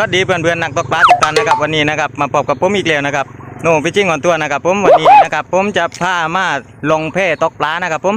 สวัสดีเพื่อนเพื่อนๆนักตกปลาทุกท่านนะครับวันนี้นะครับมาพบกับผมอีกแล้วนะครับโน่พี่จิ้งอ่อนตัวนะครับ ผมวันนี้นะครับ ผมจะพามาลงเพตกปลานะครับ ผม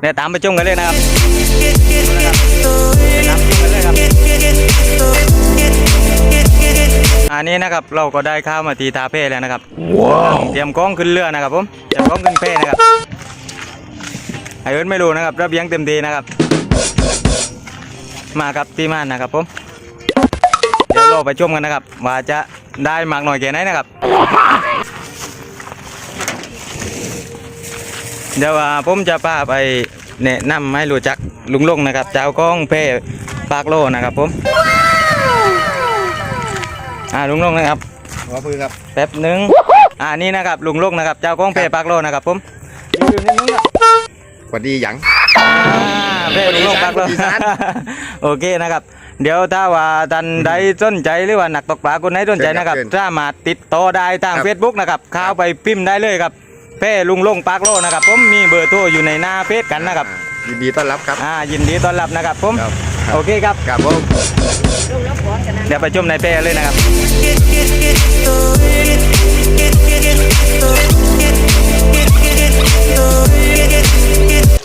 เดี๋ยวตามไปชมกันเลยนะครับตามชมกันเลยครับอันนี้นะครับเราก็ได้ข้าวมาทีทาเพ่แล้วนะครับเตรียมกล้องขึ้นเรือนะครับ ผมเตรียมกล้องขึ้นเพ่นะครับไอ้เอิร์ธไม่รู้นะครับระเบียงเต็มทีนะครับ มาครับที่ม่านนะครับผม เดี๋ยวเราไปชมกันนะครับ ว่าจะได้มากหน่อยแค่ไหนนะครับ เดี๋ยวว่าผมจะพาไปแนะนำให้รู้จักลุงลงนะครับ เจ้าของเพ่ปากโลนะครับผมอ่าลุงลงนะครับขอพื้นครับแป๊บหนึ่งอ่านี่นะครับลุงลงนะครับ เจ้าของเพ่ปากโลนะครับผมสวัสดีหยังอ่าเพ่ลุงลงปากโลอีสานโอเคนะครับ เดี๋ยวถ้าว่าท่านใดสนใจหรือว่านักตกปลาคนไหนสนใจนะครับเชิญสามารถติดต่อได้ทางครับ Facebook นะครับเข้าไปพิมพ์ได้เลยครับเพ่ลุงลงปากโลนะครับ ผมมีเบอร์โทรอยู่ในหน้าเพจกันนะครับยินดีต้อนรับครับ อ่ายินดีต้อนรับนะครับผมครับครับ โอเคครับครับผม เดี๋ยวไปชมในเป้เลยนะครับ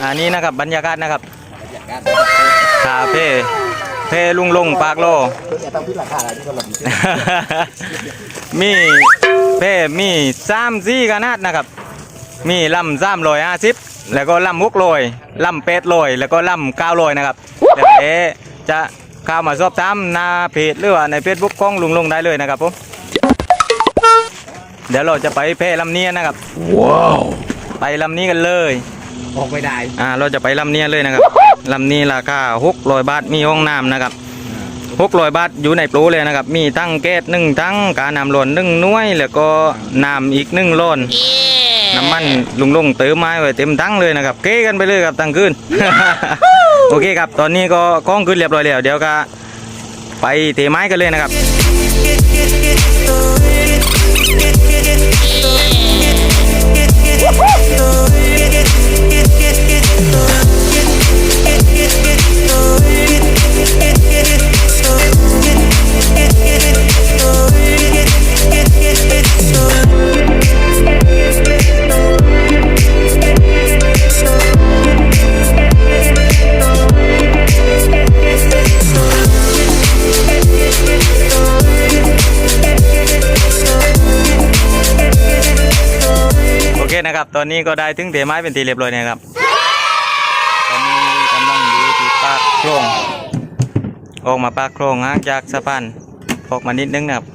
อันนี้นะครับบรรยากาศนะครับคาเฟ่ เพลุงลงปากโลต้องพิจารณาอะไรที่คนเราดีมีเพ่มีสามสี่ขนาดนะครับ มีลำสามลอยห้าสิบแล้วก็ลำมุกลอยลำเป็ดลอยแล้วก็ลำเก้าลอยนะครับเดี๋ยวเอจะเข้ามาสอบถามหน้าเพจหรือว่าในเฟซบุ๊กของลุงลงได้เลยนะครับผมเดี๋ยวเราจะไปเพ่ลำเนียนนะครับ ว้าว ไปลำนี้กันเลย ออกไม่ได้ อ่าเราจะไปลำเนียนเลยนะครับลำนี้ราคาหกร้อยบาทมีห้องน้ำนะครับหกร้อยบาทอยู่ในโปรเลยนะครับ มีตั้งแก๊สหนึ่งตั้งกาน้ำร้อนหนึ่งหน่วย แล้วก็น้ำอีกหนึ่งร้อนน้ำมันลุงลงเติมไม้ไว้เต็มตั้งเลยนะครับ เก้กันไปเลยครับตั้งคืนโอเคครับ ตอนนี้ก็คล้องขึ้นเรียบร้อยแล้วเดี๋ยวก็ไปเทไม้กันเลยนะครับ นะครับ ตอนนี้ก็ได้ถึงเทไม้เป็นทีเรียบร้อยนะครับ ตอนนี้กำลังอยู่ที่ปากโครงออกมาปากโครงห่างจากสะพานออกมานิดนึงนะครับ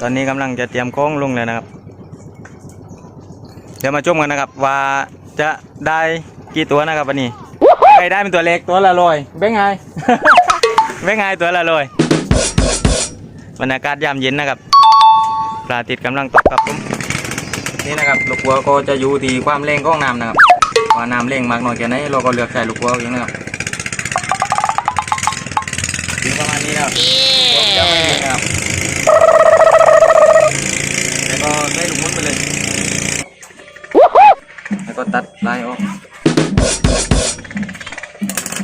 ตอนนี้กำลังจะเตรียมโค้งลงเลยนะครับ เดี๋ยวมาชมกันนะครับว่าจะได้กี่ตัวนะครับวันนี้ใครได้เป็นตัวเล็กตัวละลอยเบ้งไงเบ้งไงตัวละลอยบรรยากาศยามเย็นนะครับพระอาทิตย์กำลังตกครับผม นี่นะครับลูกวัวก็จะอยู่ที่ความเร่งของน้ำนะครับว่าน้ำเร่งมากน้อยแค่ไหนเราก็เลือกใช้ลูกวัวเองนะครับถึงประมาณนี้นะครับลูกวัวจะไม่เยอะนะครับแล้วก็ได้ลูกมุดไปเลยแล้วก็ตัดลายออก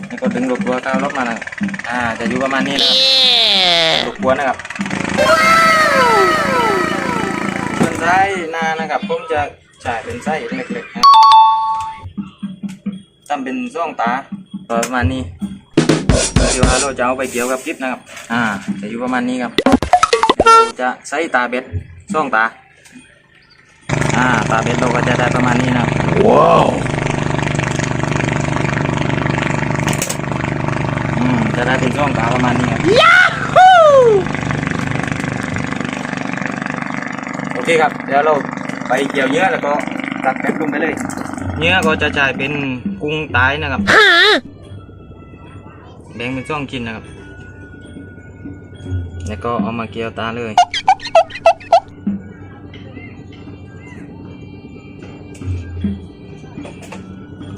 แล้วก็ดึงลูกวัวเข้ารอบมานะครับอ่าจะอยู่ประมาณนี้นะครับลูกวัวนะครับส่วน ไส้นานะครับ ผมจะฉายเป็นไส้เล็กๆนะทำเป็นซ่องตาประมาณนี้เดี๋ยวเราจะเอาไปเกี่ยวกับกิ๊บนะครับ อ่า จะอยู่ประมาณนี้ครับเราจะใส่ตาเบ็ดซ่องตา อ่า ตาเบ็ดเราก็จะได้ประมาณนี้นะครับว้าวอืมจะได้เป็นซ่องตาประมาณนี้ครับโอ เคครับเดี๋ยวเราไปเกี่ยวเนื้อแล้วก็ตักแป๊บลงไปเลย เนื้อก็จะจ่ายเป็นกุ้งตายนะครับแบ่งเป็นซ่องกินนะครับ แล้วก็เอามาเกี่ยวตาเลย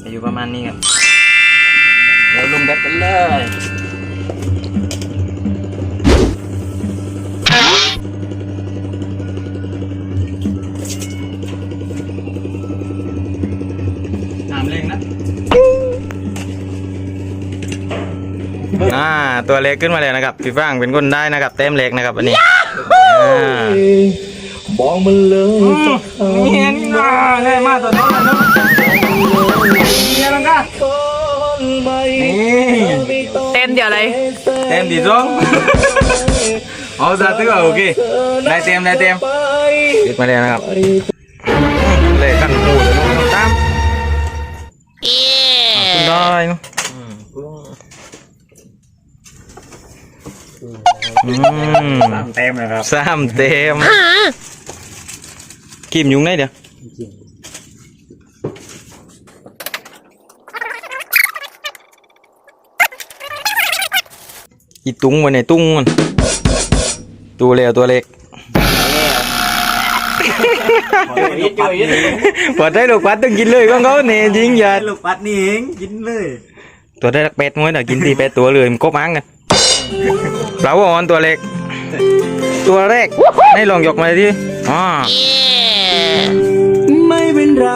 จะอยู่ประมาณนี้ครับ เดี๋ยวลงแบตกันเลย อ่าตัวเล็กขึ้นมาแล้วนะครับพี่ฟางเป็นคนได้นะครับเต็มเล็กนะครับวันนี้อ่าบอกมันเลยเห็นอ่าเลยมาตัวน้องนะเนี่ยลังกานี่เต็มเดี๋ยวเลยเต็มดีจ้องเอาซะตื้อโอเคได้เต็มได้เต็มติดมาแล้วนะครับเลยกันหูเดี๋ยวน้องตามคุณได้ เนาะอืมเต็มเลยครับสามเต็มกิมยุงได้เดี๋ยวอีตุ้งวันไหนตุ้งมันตัวเล็กตัวเล็กพอได้ลูกปัดต้องกินเลยของเขาเนี่ยจริงอย่าลูกปัดนี่เองกินเลย ตัวได้รักเป็ดมั้ยน่ะกินตีเป็ดตัวเลยมันก็มั้งกันเปล่าอ่อนตัวเล็ก ตัวแรกให้ลองยกมาดิอ๋อไม่เป็นไร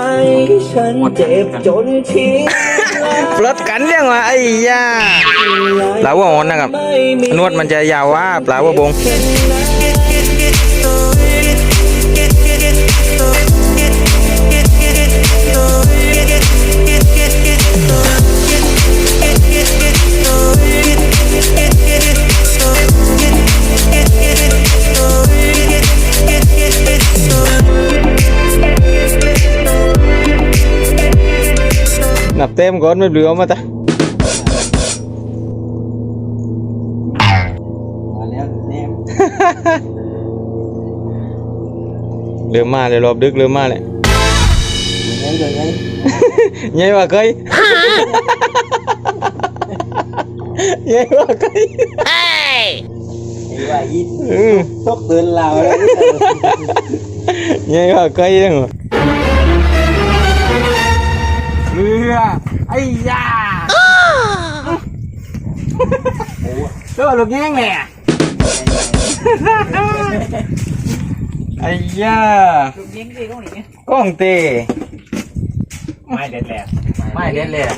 ฉันเจ็บจนทิ้งปลดกันเรื่องว่าไอ้ยาเปล่าอ่อนนะครับ นวดมันจะยาวว่าเปล่าว่าบง nạp tem có mới lừa mà ta. Lừa ma lại lọp đức lừa ma lại. Nhây vào cây. Nhây vào cây. ทุกตื่นเราเลยยังก็ใกล้ยังเรือไอ้ยาตัวลูกแงไงแม่ไอ้ยาลูกแง่งเตะก้องเตะไม่เด็ดแหลกไม่เด็ดแหลก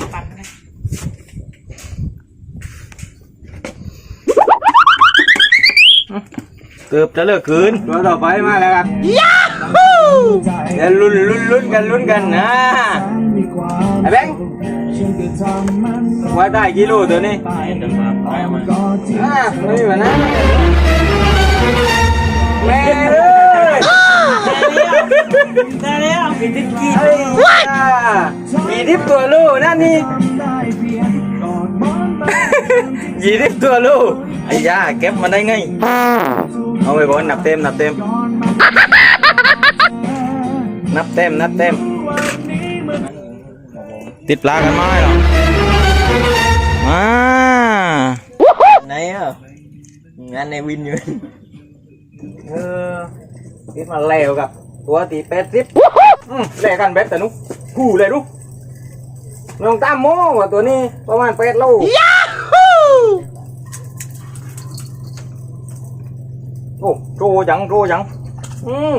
เกือบจะเลิกคืนตัวต่อไปมาแล้วครับยาฮูเดี๋ยวลุ้นลุ้นลุ้นกันลุ้นกันนะไอ้แบงค์ว่าได้กิโลตัวนี้อ่าไม่มีปัญหาแม่เลยได้แล้วมีทิปกี่มีทิปตัวลูกนั่นนี่ยี่สิบตัวลูกไอ้ยาเก็บมาได้ไง เอาไปบอลนับเต็มนับเต็ม นับเต็มนับเต็ม ติดปลากันไหมหรออ่าไหนอะงานในวินอยู่เออติดมาแล้วกับ ตัวตีเป็ดสิบอืมแลกกันเบ็ดแต่นุกคู่เลยลูกลองตามโม่ว่าตัวนี้ประมาณเป็ดโล โอ้โจจังโจจังอืม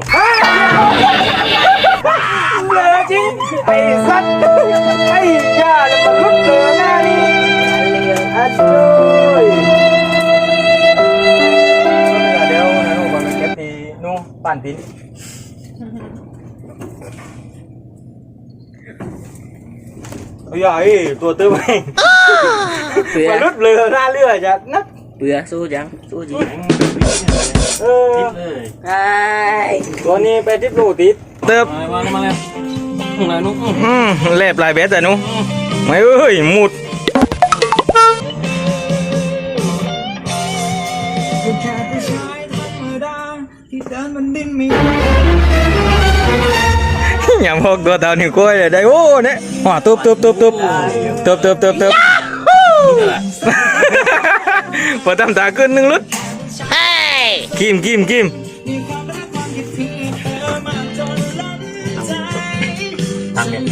เหลือจริงไอ้สัตว์ไอ้ยาแล้วมันลุกเหลือหน้านี่อัดเลยเดี๋ยวนะนูก่อนเก็บทีนูปั่นตินเฮ้ยไอ้ตัวตื้อไปเปื่อมันลุด เรือหน้าเรือจะนักเปื่อสู้ยังสู้จีเออไอ้ตัวนี้ไปทิปลูติดเติบมาแล้วมาแล้วมานุ๊กอืมเล็บลายเบสแต่หนูไม่เอ้ยหมุดอย่าพกตัวเต่าหนึ่งกล้วยเลยได้โอ้เนี่ยหัวตุบตุบตุบตุบตุบตุบตุบตุบพอทำตาขึ้นหนึ่งลุด กิมกิมกิมทางเนี่ย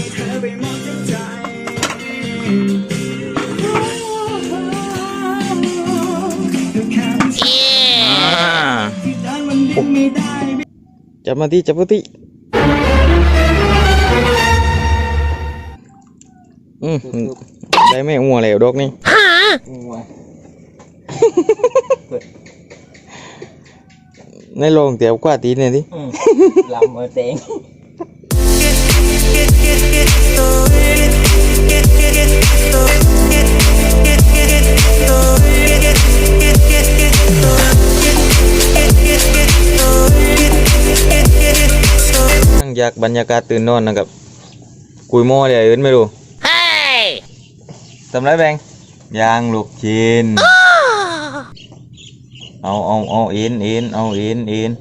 อ่าจับมาที่จับมาที่อืมได้ไม่หัวเหลวดอกนี่ ในโรงเตี๋ยวกว่าตีเนี่ยดิ Ừ. làm ở tiền นั่งอยากบรรยากาศตื่นนอนนะครับ กุยโม่เลยอื่นไม่รู้ทำไรแบงยางลูกชิ้น เอาเอาเอาเอ็นเอ็นเอาเอ็นเอ็น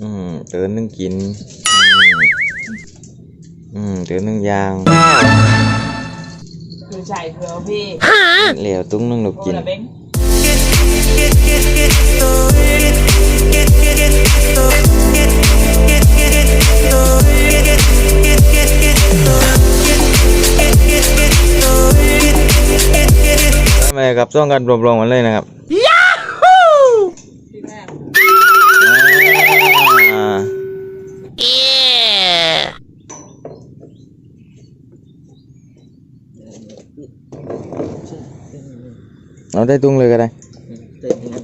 อืมเตือนนึงกิน อืมอืมเตือนนึงยางคือใช่เพื่อพี่เหลวตุ้งนึงลูก cô กิน là bén ทำไมครับต้องกันรวมๆกันเลยนะครับพี่แม่อ่าเอาได้ตุ้งเลยก็ได้ tiền nha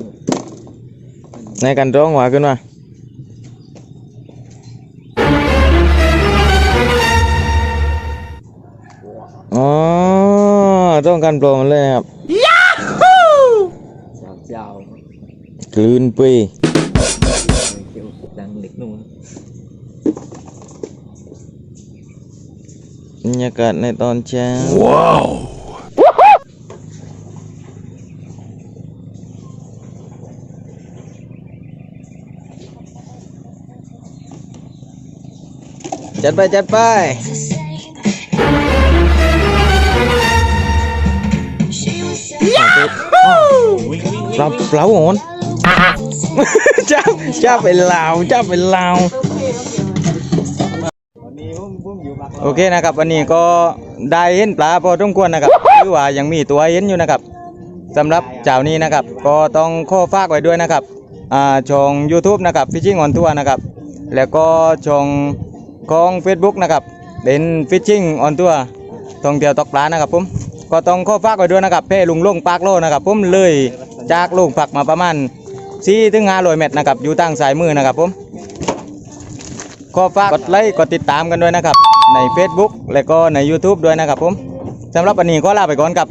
ในการร้องหวาขึ้นมาอ๋อต้องการโปรมันเลยนะครับ กลืนปี kiểu đang liệt luôn บรรยากาศในตอนเช้าจัดไป จัดไปปลาปลาโหน จ้าจ้าเป็นลาวจ้าเป็นลาวโอเคนะครับวันนี้ก็ได้เห็นปลาพอสมควรนะครับคือว่ายังมีตัวเห็นอยู่นะครับสำหรับเจ้านี้นะครับ ก็ต้องข้อฝากไว้ด้วยนะครับอ่าช่อง YouTube นะครับ Fishing on Tour นะครับ แล้วก็ช่องของ Facebook นะครับเป็น Fishing on Tour ท่องเที่ยวตกปลานะครับผมก็ต้องข้อฝากไว้ด้วยนะครับเพ่ลุงลงปากโลนะครับผมเลยจากลูกผักมาประมาณ 4ถึง500เมตรนะครับ อยู่ตั้งสายมือนะครับผมขอฝากกดไลค์กดติดตามกันด้วยนะครับ ใน Facebook และก็ใน YouTube ด้วยนะครับผมสำหรับวันนี้ก็ลาไปก่อนครับ